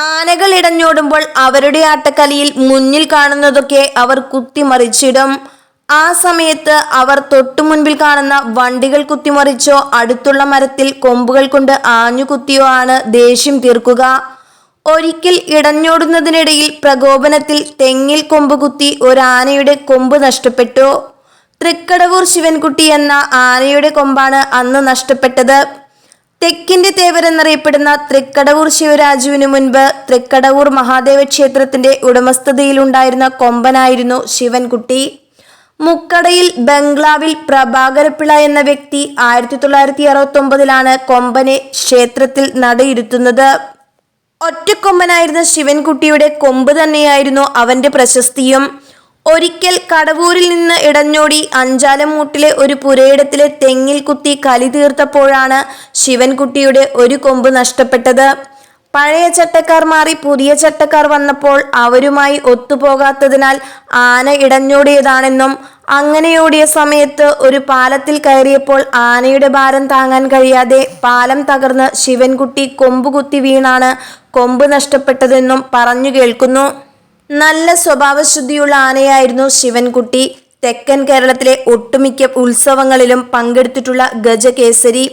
ആനകൾ ഇടഞ്ഞോടുമ്പോൾ അവരുടെ ആട്ടക്കലിയിൽ മുന്നിൽ കാണുന്നതൊക്കെ അവർ കുത്തിമറിച്ചിടും. ആ സമയത്ത് അവർ തൊട്ടു മുൻപിൽ കാണുന്ന വണ്ടികൾ കുത്തിമറിച്ചോ അടുത്തുള്ള മരത്തിൽ കൊമ്പുകൾ കൊണ്ട് ആഞ്ഞു കുത്തിയോ ആണ് ദേഷ്യം തീർക്കുക. ഒരിക്കൽ ഇടഞ്ഞോടുന്നതിനിടയിൽ പ്രകോപനത്തിൽ തെങ്ങിൽ കൊമ്പ് കുത്തി ഒരാനയുടെ കൊമ്പ് നഷ്ടപ്പെട്ടു. തൃക്കടവൂർ ശിവൻകുട്ടി എന്ന ആനയുടെ കൊമ്പാണ് അന്ന് നഷ്ടപ്പെട്ടത്. തെക്കിന്റെ തേവരെന്നറിയപ്പെടുന്ന തൃക്കടവൂർ ശിവരാജുവിനു മുൻപ് തൃക്കടവൂർ മഹാദേവ ക്ഷേത്രത്തിന്റെ ഉടമസ്ഥതയിലുണ്ടായിരുന്ന കൊമ്പനായിരുന്നു ശിവൻകുട്ടി. മുക്കടയിൽ ബംഗ്ലാവിൽ പ്രഭാകരപ്പിള്ള എന്ന വ്യക്തി ആയിരത്തി തൊള്ളായിരത്തി അറുപത്തി ഒമ്പതിലാണ് കൊമ്പനെ ക്ഷേത്രത്തിൽ നടയിരുത്തുന്നത്. ഒറ്റക്കൊമ്പനായിരുന്ന ശിവൻകുട്ടിയുടെ കൊമ്പ് തന്നെയായിരുന്നു അവന്റെ പ്രശസ്തിയും. ഒരിക്കൽ കടവൂരിൽ നിന്ന് ഇടഞ്ഞോടി അഞ്ചാലമൂട്ടിലെ ഒരു പുരയിടത്തിലെ തെങ്ങിൽ കുത്തി കലി തീർത്തപ്പോഴാണ് ശിവൻകുട്ടിയുടെ ഒരു കൊമ്പ് നഷ്ടപ്പെട്ടത്. പഴയ ചട്ടക്കാർ മാറി പുതിയ ചട്ടക്കാർ വന്നപ്പോൾ അവരുമായി ഒത്തുപോകാത്തതിനാൽ ആന ഇടഞ്ഞോടിയതാണെന്നും അങ്ങനെയോടിയ സമയത്ത് ഒരു പാലത്തിൽ കയറിയപ്പോൾ ആനയുടെ ഭാരം താങ്ങാൻ കഴിയാതെ പാലം തകർന്ന് ശിവൻകുട്ടി കൊമ്പുകുത്തി വീണാണ് കൊമ്പ് നഷ്ടപ്പെട്ടതെന്നും പറഞ്ഞു കേൾക്കുന്നു. നല്ല സ്വഭാവശുദ്ധിയുള്ള ആനയായിരുന്നു ശിവൻകുട്ടി. തെക്കൻ കേരളത്തിലെ ഒട്ടുമിക്ക ഉത്സവങ്ങളിലും പങ്കെടുത്തിട്ടുള്ള ഗജകേസരി.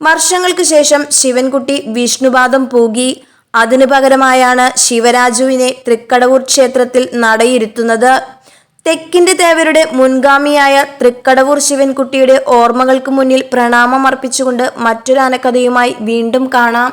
വർഷങ്ങൾക്ക് ശേഷം ശിവൻകുട്ടി വിഷ്ണുപാദം പൂകി. അതിനു പകരമായാണ് ശിവരാജുവിനെ തൃക്കടവൂർ ക്ഷേത്രത്തിൽ നടയിരുത്തുന്നത്. തെക്കിന്റെ തേവരുടെ മുൻഗാമിയായ തൃക്കടവൂർ ശിവൻകുട്ടിയുടെ ഓർമ്മകൾക്ക് മുന്നിൽ പ്രണാമം അർപ്പിച്ചുകൊണ്ട് മറ്റൊരു ആനക്കഥയുമായി വീണ്ടും കാണാം.